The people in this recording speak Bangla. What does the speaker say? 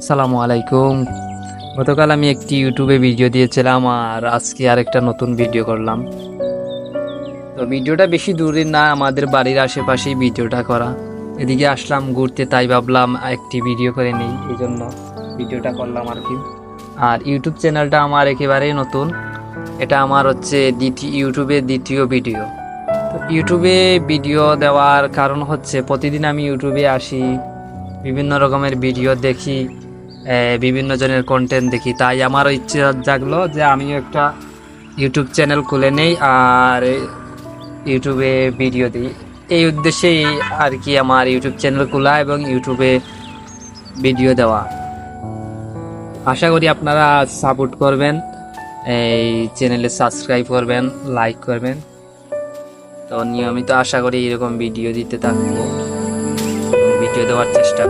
আসসালামু আলাইকুম। গতকাল আমি একটি ইউটিউবে ভিডিও দিয়েছিলাম আর আজকে আরেকটা নতুন ভিডিও করলাম। তো ভিডিওটা বেশি দূরে না, আমাদের বাড়ির আশেপাশেই ভিডিওটা করা। এদিকে আসলাম, ঘুরতে, তাই ভাবলাম একটি ভিডিও করে নেই এই জন্য ভিডিওটা করলাম আর কি। আর ইউটিউব চ্যানেলটা আমার একেবারেই নতুন। এটা আমার হচ্ছে দ্বিতীয় ইউটিউবের দ্বিতীয় ভিডিও তো ইউটিউবে ভিডিও দেওয়ার কারণ হচ্ছে, প্রতিদিন আমি ইউটিউবে আসি, বিভিন্ন রকমের ভিডিও দেখি। বিভিন্ন জনের কন্টেন্ট দেখি। তাই আমারও ইচ্ছে জাগলো যে আমিও একটা ইউটিউব চ্যানেল খুলে নেই আর ইউটিউবে ভিডিও দিই। এই উদ্দেশ্যেই আর কি আমার ইউটিউব চ্যানেল খোলা এবং ইউটিউবে ভিডিও দেওয়া। আশা করি আপনারা সাপোর্ট করবেন, এই চ্যানেলে সাবস্ক্রাইব করবেন লাইক করবেন। তো নিয়মিত আশা করি এরকম ভিডিও দিতে থাকব। ভিডিও দেওয়ার চেষ্টা